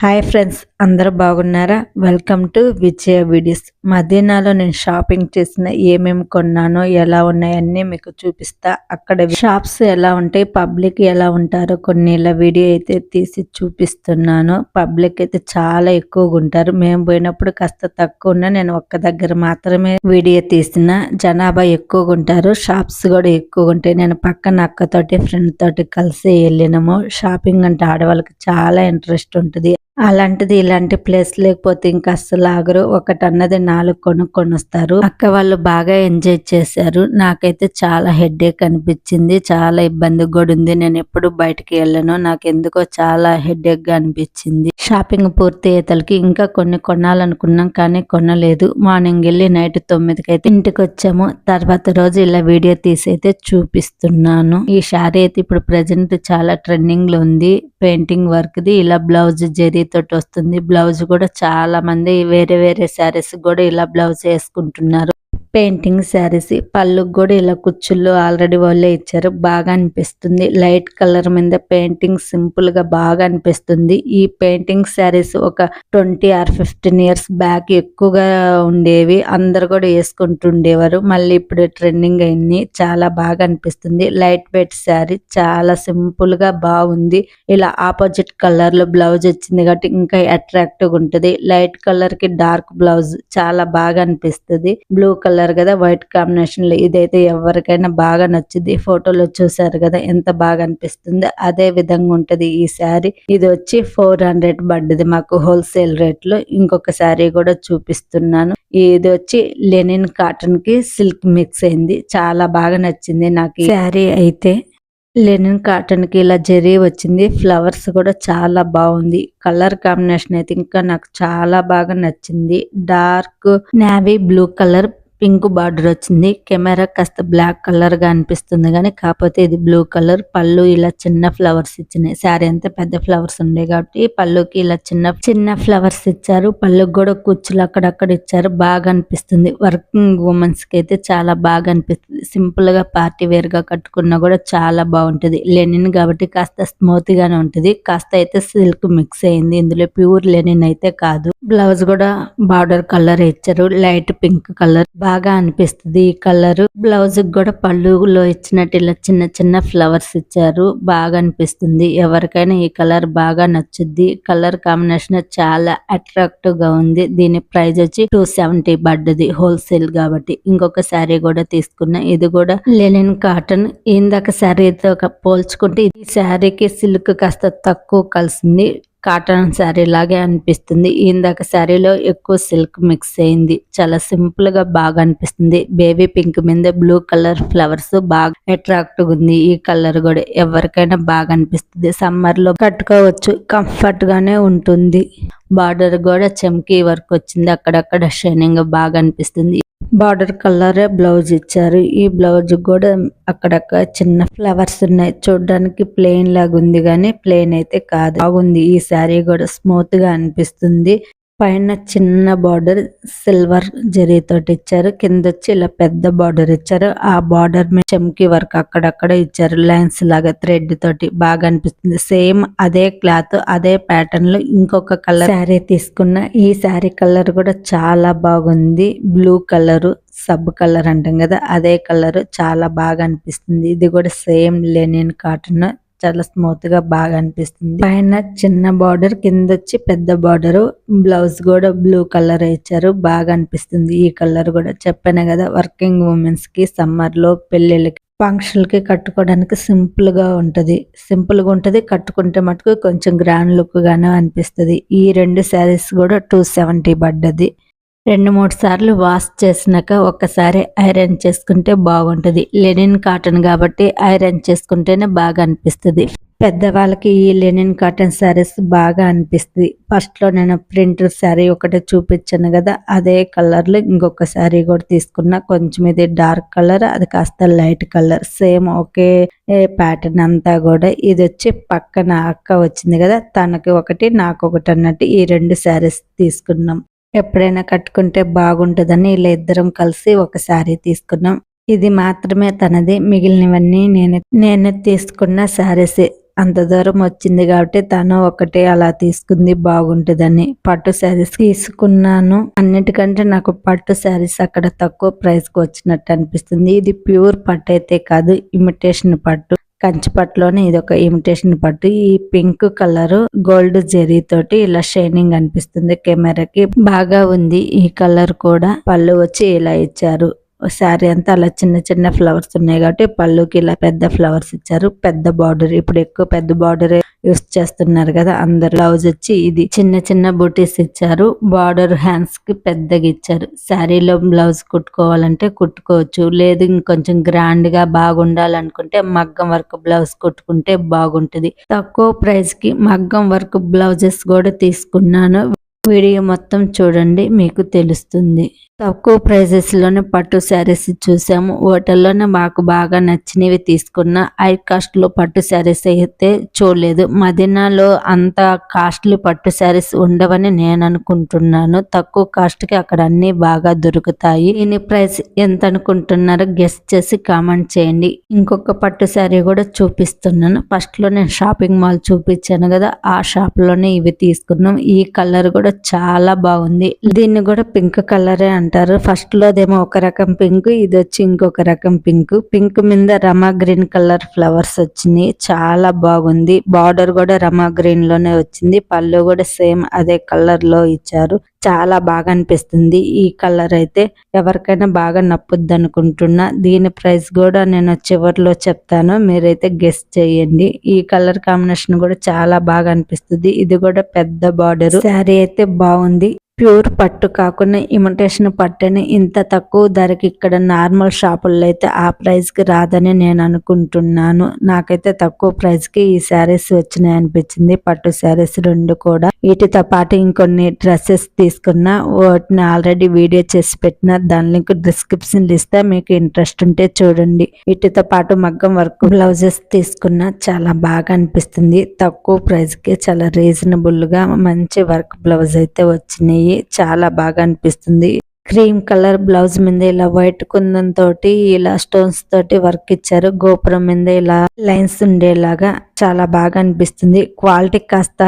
Hi friends అందరూ బాగున్నారా? Welcome to Vijaya videos మదీనాలో నేను షాపింగ్ చేసిన ఏమేమి కొన్నానో ఎలా ఉన్నాయన్నీ మీకు చూపిస్తా. అక్కడ షాప్స్ ఎలా ఉంటాయి పబ్లిక్ ఎలా ఉంటారో కొన్ని ఇలా వీడియో అయితే తీసి చూపిస్తున్నాను. పబ్లిక్ అయితే చాలా ఎక్కువగా ఉంటారు. మేము పోయినప్పుడు కాస్త తక్కువ ఉన్నా నేను ఒక్క దగ్గర మాత్రమే వీడియో తీసిన. జనాభా ఎక్కువగా ఉంటారు. షాప్స్ కూడా ఎక్కువగా ఉంటాయి. నేను పక్కన అక్కతోటి ఫ్రెండ్ తోటి కలిసి వెళ్ళినాము. షాపింగ్ అంటే ఆడవాళ్ళకి చాలా ఇంట్రెస్ట్ ఉంటుంది. అలాంటిది ఇలాంటి ప్లేస్ లేకపోతే ఇంకా అస్సలు ఆగరు. ఒకటన్నది నాలుగు కొనుక్కొని వస్తారు. అక్క వాళ్ళు బాగా ఎంజాయ్ చేశారు. నాకైతే చాలా హెడేక్ అనిపించింది. చాలా ఇబ్బంది కూడా ఉంది. నేను ఎప్పుడు బయటికి వెళ్ళను. నాకు ఎందుకో చాలా హెడేక్గా అనిపించింది. షాపింగ్ పూర్తి అయ్యేతలకి ఇంకా కొన్ని కొనాలనుకున్నాం కానీ కొనలేదు. మార్నింగ్ వెళ్ళి నైట్ తొమ్మిదికి అయితే ఇంటికి వచ్చాము. తర్వాత రోజు ఇలా వీడియో తీసి అయితే చూపిస్తున్నాను. ఈ శారీ అయితే ఇప్పుడు ప్రజెంట్ చాలా ట్రెండింగ్లో ఉంది. పెయింటింగ్ వర్క్ ది ఇలా బ్లౌజ్ జరీ తోటి వస్తుంది. బ్లౌజ్ కూడా చాలా మంది వేరే వేరే శారీస్ కూడా ఇలా బ్లౌజ్ వేసుకుంటున్నారు. పెయింటింగ్ శారీస్ పళ్ళుకి కూడా ఇలా కుచ్చుళ్ళు ఆల్రెడీ వాళ్ళే ఇచ్చారు. బాగా అనిపిస్తుంది. లైట్ కలర్ మీద పెయింటింగ్ సింపుల్గా బాగా అనిపిస్తుంది. ఈ పెయింటింగ్ శారీస్ ఒక twenty or fifteen years back ఎక్కువగా ఉండేవి. అందరు కూడా వేసుకుంటుండేవారు. మళ్ళీ ఇప్పుడు ట్రెండింగ్ అయింది. చాలా బాగా అనిపిస్తుంది. లైట్ వెయిట్ శారీ చాలా సింపుల్గా బాగుంది. ఇలా ఆపోజిట్ కలర్లో బ్లౌజ్ వచ్చింది కాబట్టి ఇంకా అట్రాక్టివ్ ఉంటుంది. లైట్ కలర్కి డార్క్ బ్లౌజ్ చాలా బాగా అనిపిస్తుంది. బ్లూ కలర్ కదా వైట్ కాంబినేషన్లో ఇదైతే ఎవరికైనా బాగా నచ్చింది ఫోటోలో చూసారు కదా ఎంత బాగా అనిపిస్తుంది. అదే విధంగా ఉంటది ఈ శారీ. ఇది వచ్చి ఫోర్ హండ్రెడ్ పడ్డది మాకు హోల్సేల్ రేట్లో. ఇంకొక శారీ కూడా చూపిస్తున్నాను. ఇది వచ్చి లెనిన్ కాటన్కి సిల్క్ మిక్స్ అయింది. చాలా బాగా నచ్చింది నాకు ఈ శారీ అయితే. లెనిన్ కాటన్కి ఇలా జరీ వచ్చింది. ఫ్లవర్స్ కూడా చాలా బాగుంది. కలర్ కాంబినేషన్ అయితే ఇంకా నాకు చాలా బాగా నచ్చింది. Dark navy blue colour pink border వచ్చింది. కెమెరా కాస్త బ్లాక్ కలర్గా అనిపిస్తుంది కానీ కాకపోతే ఇది బ్లూ కలర్. పళ్ళు ఇలా చిన్న ఫ్లవర్స్ ఇచ్చినాయి. శారీ అంతా పెద్ద ఫ్లవర్స్ ఉండే కాబట్టి పళ్ళుకి ఇలా చిన్న చిన్న ఫ్లవర్స్ ఇచ్చారు. పళ్ళుకి కూడా కుచ్చులు అక్కడక్కడ ఇచ్చారు. బాగా అనిపిస్తుంది. వర్కింగ్ ఉమెన్స్కి అయితే చాలా బాగా అనిపిస్తుంది. సింపుల్గా పార్టీ వేర్గా కట్టుకున్నా కూడా చాలా బాగుంటది. లెనిన్ కాబట్టి కాస్త స్మూత్ గానే ఉంటది. కాస్త అయితే సిల్క్ మిక్స్ అయింది. ఇందులో ప్యూర్ లెనిన్ అయితే కాదు. బ్లౌజ్ కూడా బార్డర్ కలర్ ఇచ్చారు. Light pink colour. బాగా అనిపిస్తుంది ఈ కలర్. బ్లౌజ్ కూడా పళ్ళులో ఇచ్చినట్టు ఇలా చిన్న చిన్న ఫ్లవర్స్ ఇచ్చారు. బాగా అనిపిస్తుంది. ఎవరికైనా ఈ కలర్ బాగా నచ్చుద్ది. కలర్ కాంబినేషన్ చాలా అట్రాక్టివ్గా ఉంది. దీని ప్రైస్ వచ్చి టూ సెవెంటీ పడ్డది హోల్సేల్ కాబట్టి. ఇంకొక శారీ కూడా తీసుకున్నా. ఇది కూడా లెనిన్ కాటన్. ఇందాక శారీతో పోల్చుకుంటే ఈ శారీకి సిల్క్ కాస్త తక్కువ కలిసింది. కాటన్ శారీ లాగే అనిపిస్తుంది. ఇందాక శారీలో ఎక్కువ సిల్క్ మిక్స్ అయింది. చాలా సింపుల్గా బాగా అనిపిస్తుంది. బేబీ పింక్ మీద బ్లూ కలర్ ఫ్లవర్స్ బాగా అట్రాక్ట్ ఉంది ఈ కలర్ కూడా ఎవరికైనా బాగా అనిపిస్తుంది. సమ్మర్లో కట్టుకోవచ్చు. కంఫర్ట్ గానే ఉంటుంది. బార్డర్ కూడా చెంకి వర్క్ వచ్చింది. అక్కడక్కడ షైనింగ్ బాగా అనిపిస్తుంది. బార్డర్ కలర్ బ్లౌజ్ ఇచ్చారు. ఈ బ్లౌజ్ కూడా అక్కడక్కడ చిన్న ఫ్లవర్స్ ఉన్నాయి. చూడడానికి ప్లెయిన్ లాగా ఉంది కానీ ప్లెయిన్ అయితే కాదు. బాగుంది. ఈ శారీ కూడా స్మూత్గా అనిపిస్తుంది. పైన చిన్న బార్డర్ సిల్వర్ తోటి ఇచ్చారు. కింద వచ్చి ఇలా పెద్ద బార్డర్ ఇచ్చారు. ఆ బార్డర్ మీద చెమ్కి వర్క్ అక్కడక్కడ ఇచ్చారు. లైన్స్ లాగా థ్రెడ్ తోటి బాగా అనిపిస్తుంది. సేమ్ అదే క్లాత్ అదే ప్యాటర్న్లో ఇంకొక కలర్ శారీ తీసుకున్న ఈ శారీ కలర్ కూడా చాలా బాగుంది. బ్లూ కలర్ సబ్ కలర్ అంటాం కదా అదే కలర్ చాలా బాగా అనిపిస్తుంది. ఇది కూడా సేమ్ లెనిన్ కాటన్ చాలా స్మూత్గా బాగా అనిపిస్తుంది. పైన చిన్న బార్డర్ కింద వచ్చి పెద్ద బార్డర్ బ్లౌజ్ కూడా బ్లూ కలర్ ఇచ్చారు. బాగా అనిపిస్తుంది. ఈ కలర్ కూడా చెప్పాను కదా వర్కింగ్ ఉమెన్స్కి సమ్మర్లో పెళ్ళిళ్ళకి ఫంక్షన్కి కట్టుకోవడానికి సింపుల్ ఉంటుంది ఉంటది. సింపుల్గా ఉంటది కట్టుకుంటే మటుకు కొంచెం గ్రాండ్ లుక్ గానే అనిపిస్తుంది. ఈ రెండు శారీస్ కూడా టూ సెవెంటీ పడ్డది. రెండు మూడు సార్లు వాష్ చేసినాక ఒక్కసారి ఐరన్ చేసుకుంటే బాగుంటది. లెనిన్ కాటన్ కాబట్టి ఐరన్ చేసుకుంటేనే బాగా అనిపిస్తుంది. పెద్దవాళ్ళకి ఈ లెనిన్ కాటన్ శారీస్ బాగా అనిపిస్తుంది. ఫస్ట్లో నేను ప్రింట్ శారీ ఒకటి చూపించాను కదా అదే కలర్లో ఇంకొక శారీ కూడా తీసుకున్నా. కొంచెం ఇది డార్క్ కలర్ అది కాస్త లైట్ కలర్. సేమ్ ఒకే ప్యాటర్న్ అంతా కూడా. ఇది వచ్చి పక్కన అక్క వచ్చింది కదా తనకి ఒకటి నాకు ఒకటి అన్నట్టు ఈ రెండు శారీస్ తీసుకున్నాం. ఎప్పుడైనా కట్టుకుంటే బాగుంటుందని ఇలా ఇద్దరం కలిసి ఒక శారీ తీసుకున్నాం. ఇది మాత్రమే తనది. మిగిలినవన్నీ నేను నేను తీసుకున్న శారీస్. అంత దూరం వచ్చింది కాబట్టి తను ఒకటే అలా తీసుకుంది బాగుంటుందని. పట్టు శారీస్ తీసుకున్నాను. అన్నిటికంటే నాకు పట్టు శారీస్ అక్కడ తక్కువ ప్రైస్కి వచ్చినట్టు అనిపిస్తుంది. ఇది ప్యూర్ పట్టు అయితే కాదు ఇమిటేషన్ పట్టు. కంచి పట్టులోనే ఇది ఒక ఇమిటేషన్ పట్టు. ఈ పింక్ కలర్ గోల్డ్ జెరీ తోటి ఇలా షైనింగ్ అనిపిస్తుంది. కెమెరాకి బాగా ఉంది. ఈ కలర్ కూడా. పళ్ళు వచ్చి ఇలా ఇచ్చారు. శారీ అంతా అలా చిన్న చిన్న ఫ్లవర్స్ ఉన్నాయి కాబట్టి పళ్ళుకి ఇలా పెద్ద ఫ్లవర్స్ ఇచ్చారు. పెద్ద బార్డర్ ఇప్పుడు ఎక్కువ పెద్ద బార్డర్ యూస్ చేస్తున్నారు కదా అందరు. బ్లౌజ్ వచ్చి ఇది చిన్న చిన్న బూటీస్ ఇచ్చారు. బార్డర్ హ్యాండ్స్కి పెద్దగా ఇచ్చారు. శారీలో బ్లౌజ్ కుట్టుకోవాలంటే కుట్టుకోవచ్చు. లేదు ఇంకొంచెం గ్రాండ్గా బాగుండాలనుకుంటే మగ్గం వర్క్ బ్లౌజ్ కుట్టుకుంటే బాగుంటది. తక్కువ ప్రైస్కి మగ్గం వర్క్ బ్లౌజెస్ కూడా తీసుకున్నాను. వీడియో మొత్తం చూడండి మీకు తెలుస్తుంది. తక్కువ ప్రైజెస్లోనే పట్టు శారీస్ చూసాము. హోటల్లోనే మాకు బాగా నచ్చినవి తీసుకున్న హై కాస్ట్లో పట్టు శారీస్ అయితే చూడలేదు. మదీనాలో అంత కాస్ట్లీ పట్టు శారీస్ ఉండవని నేను అనుకుంటున్నాను. తక్కువ కాస్ట్కి అక్కడ అన్ని బాగా దొరుకుతాయి. దీని ప్రైస్ ఎంత అనుకుంటున్నారో గెస్ట్ చేసి కామెంట్ చేయండి. ఇంకొక పట్టు శారీ కూడా చూపిస్తున్నాను. ఫస్ట్లో నేను షాపింగ్ మాల్ చూపించాను కదా ఆ షాప్లోనే ఇవి తీసుకున్నాం. ఈ కలర్ కూడా చాలా బాగుంది. దీన్ని కూడా పింక్ కలరే అంటారు. ఫస్ట్ లోదేమో ఒక రకం పింక్ ఇది వచ్చి ఇంకొక రకం పింక్. పింక్ మీద రమా గ్రీన్ కలర్ ఫ్లవర్స్ వచ్చినాయి. చాలా బాగుంది. బార్డర్ కూడా రమా గ్రీన్లోనే వచ్చింది. పళ్ళు కూడా సేమ్ అదే కలర్లో ఇచ్చారు. చాలా బాగా అనిపిస్తుంది. ఈ కలర్ అయితే ఎవరికైనా బాగా నప్పుద్ది అనుకుంటున్నా. దీని ప్రైస్ కూడా నేను చివరిలో చెప్తాను. మీరైతే గెస్ట్ చేయండి. ఈ కలర్ కాంబినేషన్ కూడా చాలా బాగా అనిపిస్తుంది. ఇది కూడా పెద్ద బార్డర్ శారీ అయితే బాగుంది. ప్యూర్ పట్టు కాకుండా ఇమిటేషన్ పట్టుని ఇంత తక్కువ ధరకి ఇక్కడ నార్మల్ షాపుల్లో అయితే ఆ ప్రైస్కి రాదని నేను అనుకుంటున్నాను. నాకైతే తక్కువ ప్రైస్కి ఈ శారీస్ వచ్చినాయి అనిపించింది. పట్టు శారీస్ రెండు కూడా. వీటితో పాటు ఇంకొన్ని డ్రెస్సెస్ తీసుకున్నా వాటిని ఆల్రెడీ వీడియో చేసి పెట్టిన దాని లింక్ డిస్క్రిప్షన్ ఇస్తే మీకు ఇంట్రెస్ట్ ఉంటే చూడండి. వీటితో పాటు మగ్గం వర్క్ బ్లౌజెస్ తీసుకున్నా చాలా బాగా అనిపిస్తుంది. తక్కువ ప్రైస్కి చాలా రీజనబుల్గా మంచి వర్క్ బ్లౌజ్ అయితే వచ్చినాయి. చాలా బాగా అనిపిస్తుంది. క్రీమ్ కలర్ బ్లౌజ్ మీద ఇలా వైట్ కుందం తోటి ఇలా స్టోన్స్ తోటి వర్క్ ఇచ్చారు. గోపురం మీద ఇలా లైన్స్ ఉండేలాగా చాలా బాగా అనిపిస్తుంది. క్వాలిటీ కాస్త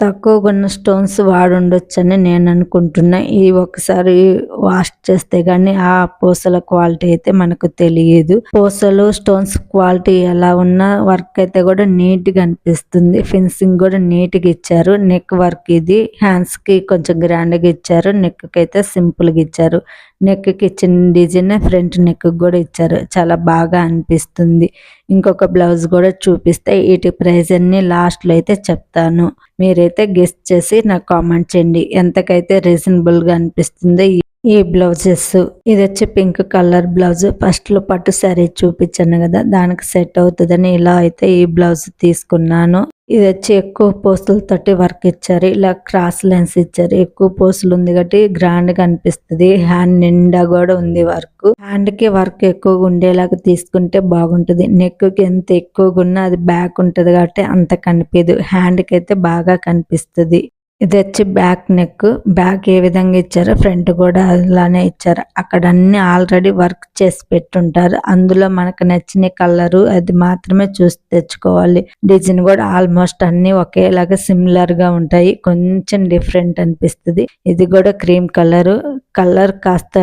తక్కువగా ఉన్న స్టోన్స్ వాడుండొచ్చు అని నేను అనుకుంటున్నా ఈ ఒకసారి వాష్ చేస్తే కానీ ఆ పూసల క్వాలిటీ అయితే మనకు తెలియదు. పూసలు స్టోన్స్ క్వాలిటీ ఎలా ఉన్నా వర్క్ అయితే కూడా నీట్గా అనిపిస్తుంది. ఫినిషింగ్ కూడా నీట్గా ఇచ్చారు. నెక్ వర్క్ ఇది. హ్యాండ్స్కి కొంచెం గ్రాండ్గా ఇచ్చారు. నెక్కి అయితే సింపుల్గా ఇచ్చారు. నెక్కి చిన్న డిజైన్ ఫ్రంట్ నెక్ కూడా ఇచ్చారు. చాలా బాగా అనిపిస్తుంది. ఇంకొక బ్లౌజ్ కూడా చూపిస్తే వీటి ప్రైస్ అన్ని లాస్ట్లో అయితే చెప్తాను. మీరైతే గెస్ట్ చేసి నాకు కామెంట్ చేయండి. ఎంతకైతే రీజనబుల్గా అనిపిస్తుందో ఈ బ్లౌజెస్ ఇది వచ్చి పింక్ కలర్ బ్లౌజ్ ఫస్ట్లో పట్టు శారీ చూపించాను కదా దానికి సెట్ అవుతుందని ఇలా అయితే ఈ బ్లౌజ్ తీసుకున్నాను. ఇది వచ్చి ఎక్కువ పోస్టులతోటి వర్క్ ఇచ్చారు. ఇలా క్రాస్ లైన్స్ ఇచ్చారు. ఎక్కువ పోస్టులు ఉంది కాబట్టి గ్రాండ్గా అనిపిస్తుంది. హ్యాండ్ నిండా కూడా ఉంది వర్క్. హ్యాండ్కి వర్క్ ఎక్కువగా ఉండేలాగా తీసుకుంటే బాగుంటుంది. నెక్కి ఎంత ఎక్కువగా ఉన్నా అది బ్యాక్ ఉంటది కాబట్టి అంత కనిపించదు హ్యాండ్కి అయితే బాగా కనిపిస్తుంది. ఇది వచ్చి బ్యాక్ నెక్. బ్యాక్ ఏ విధంగా ఇచ్చారో ఫ్రంట్ కూడా అలానే ఇచ్చారు. అక్కడ అన్ని ఆల్రెడీ వర్క్ చేసి పెట్టుంటారు. అందులో మనకు నచ్చిన కలరు అది మాత్రమే చూసి తెచ్చుకోవాలి. డిజైన్ కూడా ఆల్మోస్ట్ అన్ని ఒకేలాగా సిమిలర్గా ఉంటాయి. కొంచెం డిఫరెంట్ అనిపిస్తుంది. ఇది కూడా క్రీమ్ కలర్. కలర్ కాస్త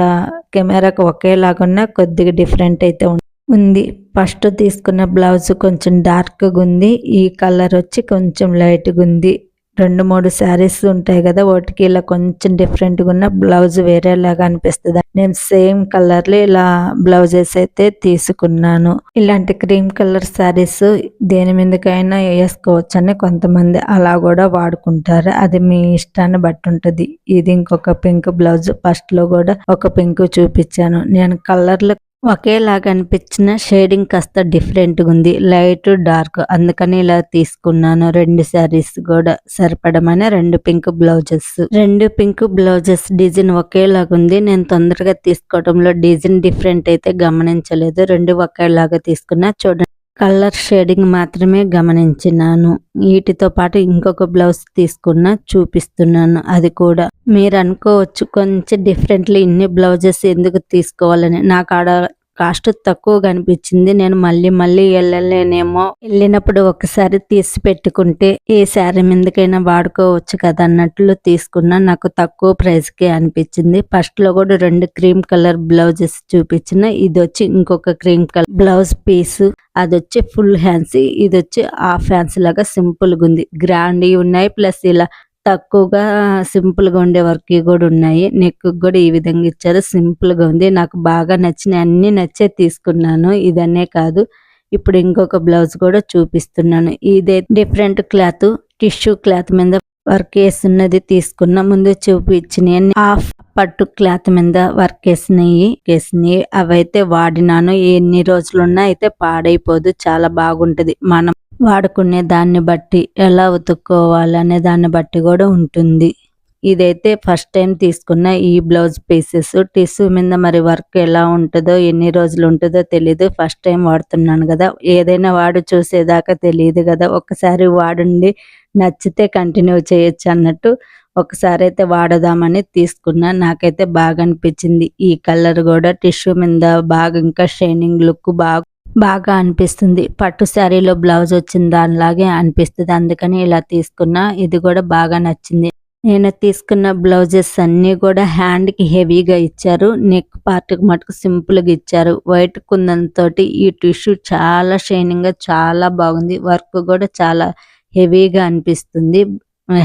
కెమెరాకు ఒకేలాగా ఉన్నా కొద్దిగా డిఫరెంట్ అయితే ఉంది. ఫస్ట్ తీసుకున్న బ్లౌజ్ కొంచెం డార్క్గా ఉంది. ఈ కలర్ వచ్చి కొంచెం లైట్గా ఉంది. రెండు మూడు శారీస్ ఉంటాయి కదా వాటికి ఇలా కొంచెం డిఫరెంట్గా ఉన్న బ్లౌజ్ వేరేలాగా అనిపిస్తుంది. నేను సేమ్ కలర్లో ఇలా బ్లౌజెస్ అయితే తీసుకున్నాను. ఇలాంటి క్రీమ్ కలర్ శారీస్ దేని మీదకైనా వేసుకోవచ్చు అని కొంతమంది అలా కూడా వాడుకుంటారు. అది మీ ఇష్టాన్ని బట్టి ఉంటుంది. ఇది ఇంకొక పింక్ బ్లౌజ్ ఫస్ట్లో కూడా ఒక పింక్ చూపించాను. నేను కలర్లు ఒకేలాగా అనిపించిన షేడింగ్ కాస్త డిఫరెంట్గా ఉంది లైట్ డార్క్ అందుకని ఇలా తీసుకున్నాను. రెండు శారీస్ కూడా సరిపడమైన రెండు పింక్ బ్లౌజెస్. రెండు పింక్ బ్లౌజెస్ డిజైన్ ఒకేలాగా ఉంది నేను తొందరగా తీసుకోవడంలో డిజైన్ డిఫరెంట్ అయితే గమనించలేదు. రెండు ఒకేలాగా తీసుకున్నా చూడండి. కలర్ షేడింగ్ మాత్రమే గమనించినాను. వీటితో పాటు ఇంకొక బ్లౌజ్ తీసుకున్న చూపిస్తున్నాను. అది కూడా మీరు అనుకోవచ్చు కొంచెం డిఫరెంట్లీ ఇన్ని బ్లౌజెస్ ఎందుకు తీసుకోవాలని. నాకు ఆడ కాస్ట్ తక్కువగా అనిపించింది నేను మళ్ళీ మళ్ళీ వెళ్ళలేనేమో వెళ్ళినప్పుడు ఒకసారి తీసి పెట్టుకుంటే ఏ శారీ మీదకైనా వాడుకోవచ్చు కదా అన్నట్లు తీసుకున్నా నాకు తక్కువ ప్రైస్కి అనిపించింది. ఫస్ట్లో కూడా రెండు క్రీమ్ కలర్ బ్లౌజెస్ చూపించిన. ఇది వచ్చి ఇంకొక క్రీమ్ కలర్ బ్లౌజ్ పీస్. అది వచ్చి ఫుల్ హ్యాండ్స్. ఇది వచ్చి హాఫ్ హ్యాండ్స్ లాగా సింపుల్గా ఉంది గ్రాండ్ ఉన్నాయి. ప్లస్ ఇలా తక్కువగా సింపుల్గా ఉండే వర్క్ కూడా ఉన్నాయి. నెక్ కూడా ఈ విధంగా ఇచ్చారు. సింపుల్గా ఉంది. నాకు బాగా నచ్చిన అన్ని నచ్చే తీసుకున్నాను. ఇదనే కాదు. ఇప్పుడు ఇంకొక బ్లౌజ్ కూడా చూపిస్తున్నాను. ఇదే డిఫరెంట్ క్లాత్ టిష్యూ క్లాత్ మీద వర్క్ వేస్తున్నది తీసుకున్న. ముందు చూపించిన హాఫ్ పట్టు క్లాత్ మీద వర్క్ వేసినాయి వేసినాయి అవైతే వాడినాను. ఎన్ని రోజులున్నా అయితే పాడైపోదు. చాలా బాగుంటది. మనం వాడుకునే దాన్ని బట్టి ఎలా ఉతుక్కోవాలనే దాన్ని బట్టి కూడా ఉంటుంది. ఇదైతే ఫస్ట్ టైం తీసుకున్న ఈ బ్లౌజ్ పీసెస్. టిష్యూ మీద మరి వర్క్ ఎలా ఉంటుందో ఎన్ని రోజులు ఉంటుందో తెలీదు. ఫస్ట్ టైం వాడుతున్నాను కదా. ఏదైనా వాడు చూసేదాకా తెలియదు కదా. ఒకసారి వాడుండి నచ్చితే కంటిన్యూ చేయొచ్చు అన్నట్టు ఒకసారి అయితే వాడదామని తీసుకున్నా. నాకైతే బాగా అనిపించింది. ఈ కలర్ కూడా టిష్యూ మీద బాగా ఇంకా షైనింగ్ లుక్ బాగా బాగా అనిపిస్తుంది. పట్టు శారీలో బ్లౌజ్ వచ్చిన దానిలాగే అనిపిస్తుంది. అందుకని ఇలా తీసుకున్నా. ఇది కూడా బాగా నచ్చింది. నేను తీసుకున్న బ్లౌజెస్ అన్నీ కూడా హ్యాండ్కి హెవీగా ఇచ్చారు. నెక్ పార్ట్కి మటుకు సింపుల్గా ఇచ్చారు. వైట్ కుందన్ తోటి ఈ టిష్యూ చాలా షైనింగ్గా చాలా బాగుంది. వర్క్ కూడా చాలా హెవీగా అనిపిస్తుంది.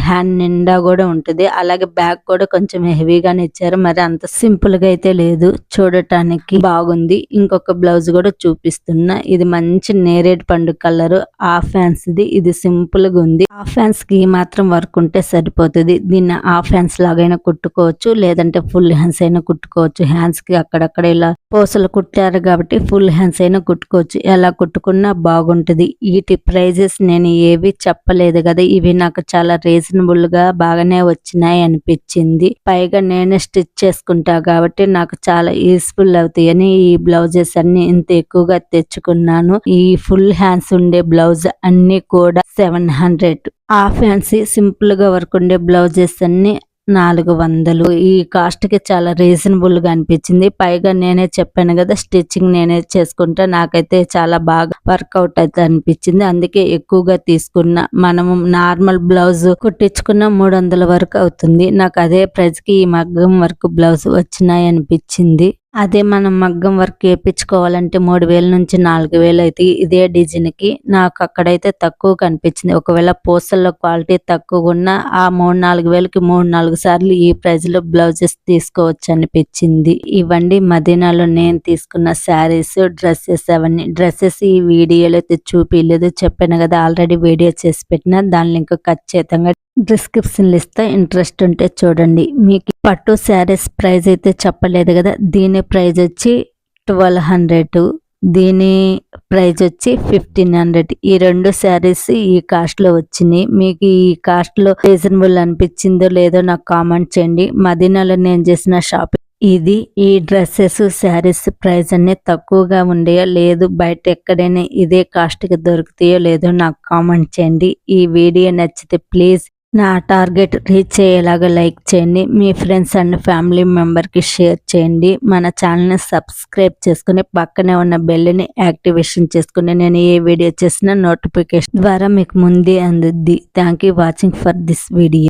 హ్యాండ్ నిండా కూడా ఉంటుంది. అలాగే బ్యాగ్ కూడా కొంచెం హెవీగానే ఇచ్చారు. మరి అంత సింపుల్గా అయితే లేదు. చూడటానికి బాగుంది. ఇంకొక బ్లౌజ్ కూడా చూపిస్తున్నా. ఇది మంచి నేరేడ్ పండు కలర్. హాఫ్ హ్యాండ్స్ ది. ఇది సింపుల్గా ఉంది. హాఫ్ హ్యాండ్స్కి మాత్రం వర్క్ ఉంటే సరిపోతుంది. దీన్ని హాఫ్ హ్యాండ్స్ లాగైనా కుట్టుకోవచ్చు. లేదంటే ఫుల్ హ్యాండ్స్ అయినా కుట్టుకోవచ్చు. హ్యాండ్స్కి అక్కడక్కడ ఇలా పూసలు కుట్టారు కాబట్టి ఫుల్ హ్యాండ్స్ అయినా కుట్టుకోవచ్చు. ఎలా కుట్టుకున్నా బాగుంటది. వీటి ప్రైజెస్ నేను ఏవి చెప్పలేదు కదా ఇవి నాకు చాలా రీజనబుల్గా బాగానే వచ్చినాయి అనిపించింది. పైగా నేనే స్టిచ్ చేసుకుంటా కాబట్టి నాకు చాలా యూస్ఫుల్ అవుతాయని ఈ బ్లౌజెస్ అన్ని ఇంత ఎక్కువగా తెచ్చుకున్నాను. ఈ ఫుల్ హ్యాండ్స్ ఉండే బ్లౌజ్ అన్ని కూడా సెవెన్ హండ్రెడ్ హాఫ్ హ్యాండ్స్ సింపుల్గా వర్క్ ఉండే బ్లౌజెస్ అన్ని నాలుగు వందలు. ఈ కాస్ట్కి చాలా రీజనబుల్గా అనిపించింది. పైగా నేనే చెప్పాను కదా స్టిచ్చింగ్ నేనే చేసుకుంటా. నాకైతే చాలా బాగా వర్కౌట్ అయితే అనిపించింది. అందుకే ఎక్కువగా తీసుకున్నా. మనము నార్మల్ బ్లౌజ్ కుట్టించుకున్న మూడు వందల వరకు అవుతుంది. నాకు అదే ప్రైస్కి ఈ మగ్గం వర్క్ బ్లౌజ్ వచ్చినాయి అనిపించింది. అదే మనం మగ్గం వర్క్ వేయించుకోవాలంటే మూడు వేల నుంచి నాలుగు వేలు అయితే ఇదే డిజైన్కి. నాకు అక్కడైతే తక్కువ కనిపించింది. ఒకవేళ పూసల్లో క్వాలిటీ తక్కువ ఉన్నా ఆ మూడు నాలుగు వేలకి మూడు నాలుగు సార్లు ఈ ప్రైజ్లో బ్లౌజెస్ తీసుకోవచ్చు అనిపించింది. ఇవ్వండి మదీనాలో నేను తీసుకున్న శారీస్ డ్రెస్సెస్ అవన్నీ. డ్రెస్సెస్ ఈ వీడియోలో అయితే చూపించలేదు చెప్పాను కదా ఆల్రెడీ వీడియో చేసి పెట్టిన. దాని లింక్ ఖచ్చితంగా డిస్క్రిప్షన్లు ఇస్తా ఇంట్రెస్ట్ ఉంటే చూడండి. మీకు పట్టు శారీస్ ప్రైస్ అయితే చెప్పలేదు కదా. దీని ప్రైజ్ వచ్చి ట్వెల్వ్ హండ్రెడ్. దీని ప్రైజ్ వచ్చి ఫిఫ్టీన్ హండ్రెడ్. ఈ రెండు శారీస్ ఈ కాస్ట్లో వచ్చినాయి. మీకు ఈ కాస్ట్లో రీజనబుల్ అనిపించిందో లేదో నాకు కామెంట్ చేయండి. మదీనాలో నేను చేసిన షాపింగ్. ఇది ఈ డ్రెస్సెస్ శారీస్ ప్రైస్ అన్ని తక్కువగా ఉండేయో? లేదు బయట ఎక్కడైనా ఇదే కాస్ట్కి దొరుకుతాయో లేదో నాకు కామెంట్ చేయండి. ఈ వీడియో నచ్చితే ప్లీజ్ నా టార్గెట్ రీచ్ అయ్యేలాగా లైక్ చేయండి. మీ ఫ్రెండ్స్ అండ్ ఫ్యామిలీ మెంబర్కి షేర్ చేయండి. మన ఛానల్ని సబ్స్క్రైబ్ చేసుకుని పక్కనే ఉన్న బెల్ని యాక్టివేషన్ చేసుకుని నేను ఏ వీడియో చేసినా నోటిఫికేషన్ ద్వారా మీకు ముందే అందుద్ది. Thank you watching for this video.